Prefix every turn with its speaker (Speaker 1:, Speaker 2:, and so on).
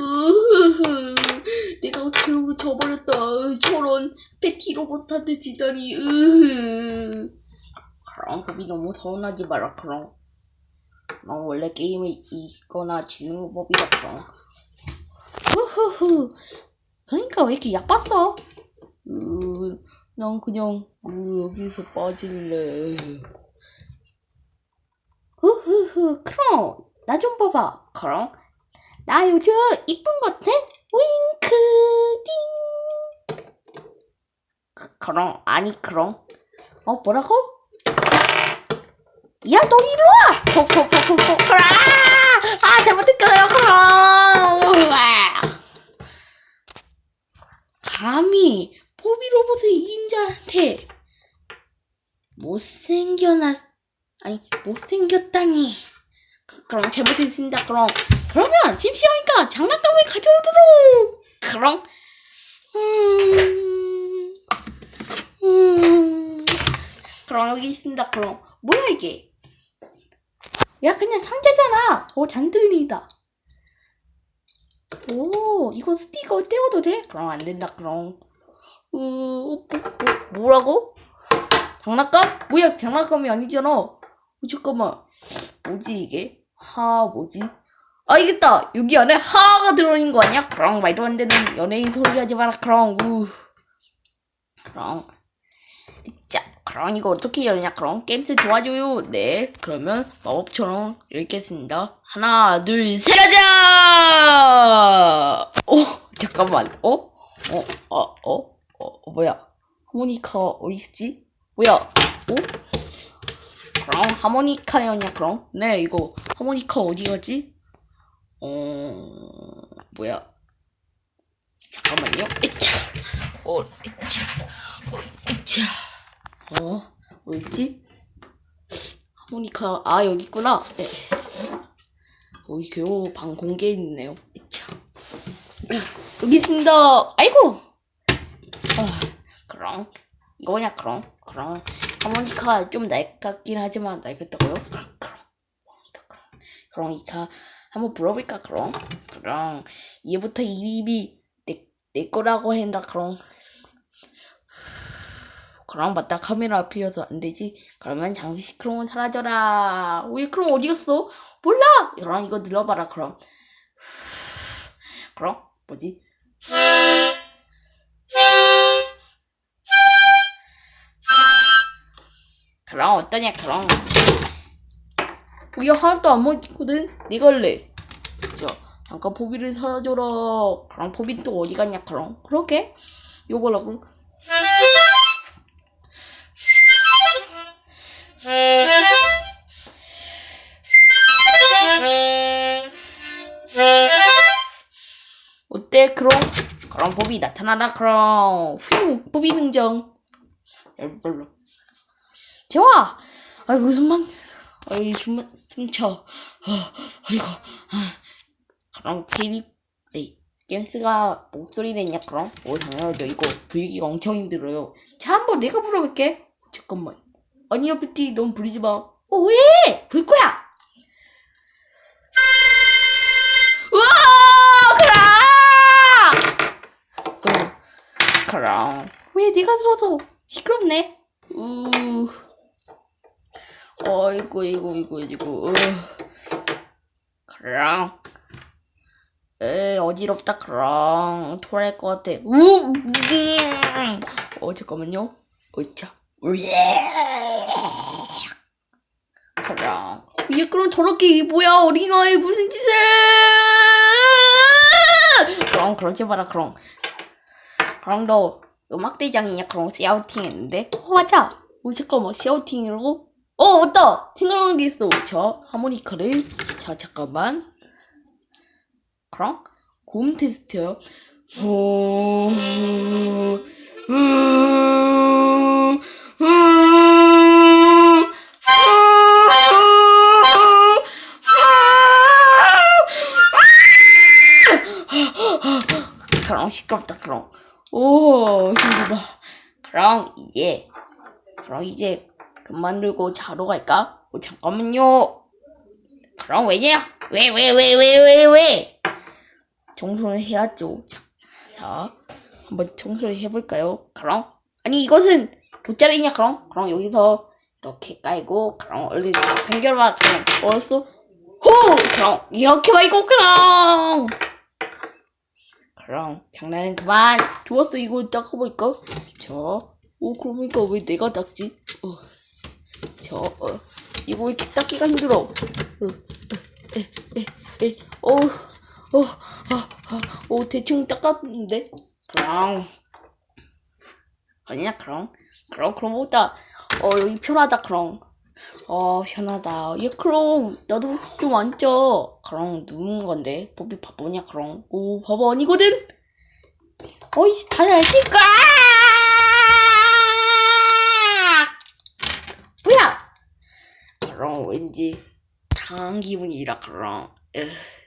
Speaker 1: 으흐흐. 내가 그러고 져버렸다. 저런 패티 로봇한테 지다니. 으흐. 그럼 법이 너무 서운하지 마라. 그럼. 넌 원래 게임을 이기거나 지는 법이다. 그럼. 후후후. 그러니까 왜 이렇게 약봤어? 으, 난 그냥 으, 여기서 빠질래. 후후후. 그럼 나 좀 봐봐. 그럼 나 요즘 이쁜 것 같아? 윙크 띵. 그- 그럼 아니 그럼 어 뭐라고? 야 너 이리 와! 포포포포포 그라! 아 잘못했어요 그럼. 감히 포비 로봇을 이긴 자한테 못생겨나 아니 못생겼다니 그- 그럼 잘못했습니다. 그럼 그러면 심심하니까 장난감을 가져오도록! 그럼 음, 음, 그럼 여기 있습니다. 그럼 뭐야 이게? 야 그냥 상자잖아. 오 잔들이다. 오 이거 스티커 떼어도 돼? 그럼 안 된다. 그럼. 어, 뭐, 뭐, 뭐라고? 장난감? 뭐야 장난감이 아니잖아. 어, 잠깐만. 뭐지 이게? 하 뭐지? 아 이겠다 여기 안에 하가 들어있는 거 아니야? 그럼 말도 안 되는 연예인 소리 하지 마라 그럼 우 그럼 자 그럼 이거 어떻게 열냐 그럼 게임스 도와줘요 네 그러면 마법처럼 읽겠습니다 하나 둘셋 가자 어 잠깐만 어? 어? 어? 어? 어? 어 뭐야 하모니카 어디 있지? 뭐야 어? 그럼 하모니카였냐 그럼? 네 이거 하모니카 어디 갔지? 어 뭐야? 잠깐만요. 에차, 어, 에차, 어, 에차. 어, 어딨지? 하모니카 아 여기 있구나. 네. 어이 겨우 방 공개해 있네요. 에차. 여기 있습니다. 아이고. 아, 그럼 이거냐 그럼 그럼 하모니카 좀 낡았긴 하지만 낡았다고요? 그럼 그럼. 이차 한번 불어볼까 그럼? 그럼 얘부터 입이 내, 내 거라고 한다 그럼. 그럼 맞다. 카메라 앞이어서 안 되지? 그러면 장식 크롬은 사라져라. 왜 크롬 어디 갔어? 몰라! 그럼 이거 눌러봐라 그럼. 그럼 뭐지 그럼 어떠냐 그럼. 이게 하나도 안 먹거든? 네 걸래. 저 잠깐 포비를 사줘라. 그럼 포비 또 어디 갔냐 그럼? 그러게. 요거라고. 어때 그럼? 그럼 포비 나타나라 그럼. 후 포비 등장 별로 좋아. 아이고 숨만. 아이 숨만 숨차 아, 아이고. 아. 그럼 캐리 아니 게임스가 목소리 냈냐 그럼? 오 당연하죠. 이거 부르기가 엄청 힘들어요. 자 한번 내가 불러볼게. 잠깐만. 아니야 피티 넌 부르지 마 어 왜? 불 거야. 우와 그럼 그럼 그럼 왜 네가 들어서 시끄럽네? 우 어이구 이구 이구 이구. 으. 그럼. 에 어지럽다 그럼. 토할 것 같아. 우 음. 어 잠깐만요. 어차. 그럼. 얘 그럼 저렇게 이게 뭐야 어린아이 무슨 짓을? 그럼 그러지 마라 그럼. 그럼 너 음악대장이냐? 그럼 샤우팅 했는데? 어 맞아. 어 잠깐만. 샤우팅이라고 어 맞다! 생각나는 게 있어. 자 하모니카를 자 잠깐만. 그럼 고음 테스트요. 그럼 시끄럽다 그럼. 오 힘들다. 그럼 이제 그럼 이제 그만두고 자러 갈까? 어, 잠깐만요. 그럼 왜냐? 왜, 왜, 왜, 왜, 왜, 왜? 청소를 해야죠. 자, 자 한번 청소를 해볼까요? 그럼 아니 이것은 돗자리냐 그럼 그럼 여기서 이렇게 깔고 그럼 얼른 당겨봐 그럼 어딨어? 호 그럼 이렇게 말고 그럼 그럼 장난은 그만 좋았어 이거 닦아볼까? 자, 오 그러니까 왜 내가 닦지? 어, 저 어, 이거 왜 이렇게 닦기가 힘들어? 어, 에, 어, 어, 아, 아, 어, 대충 닦았는데? 그럼. 아니야 그럼. 그럼 그럼 보다. 어 여기 편하다 그럼. 어 편하다. 야 그럼. 나도 좀 앉자 그럼 누운 건데? 법이 바보냐 그럼? 오 바보 아니거든? 어이씨 다잘칠까 왠지 당한 기분이라 그럼 으.